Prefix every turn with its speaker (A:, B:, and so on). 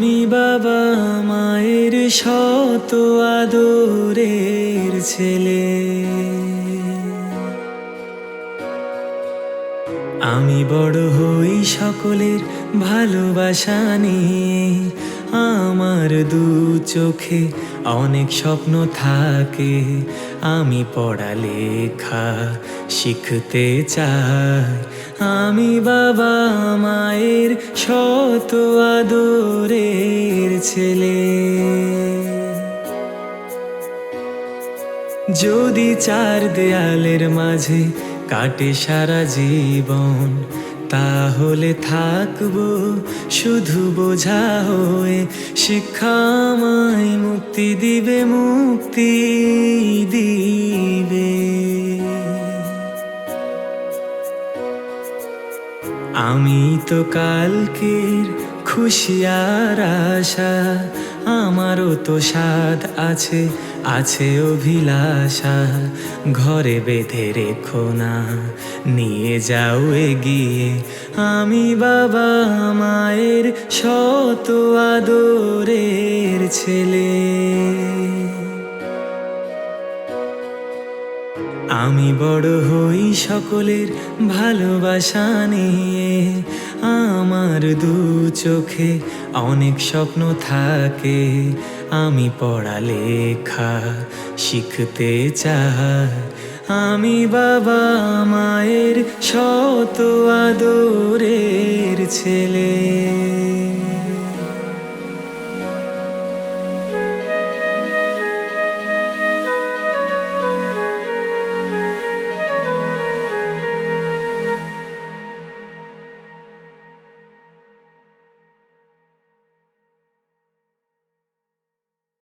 A: আমি বাবা মায়ের শত আদরের ছেলে। আমি বড় হই সকলের ভালোবাসা নিয়ে। আমার দু চোখে অনেক স্বপ্ন থাকে। আমি পড়ালেখা শিখতে চাই। আমি বাবা মায়ের শত আদরের ছেলে। যদি চার দেয়ালের মাঝে কাটে সারা জীবন তাহলে থাকব শুধু বোঝা হয়ে শিক্ষামায় মুক্তি দিবে মুক্তি দিবে। আমি তো কালকের খুশি আর আশা, আমারও তো স্বাদ আছে আছে অভিলাষা। ঘরে বেঁধে রেখো না, নিয়ে যাও এগিয়ে। আমি বাবা মায়ের শত আদরের ছেলে। আমি বড় হই সকলের ভালোবাসা নিয়ে আমার দু চোখে অনেক স্বপ্ন থাকে। আমি পড়া লেখা শিখতে চাই। আমি বাবা মায়ের শত আদরের ছেলে।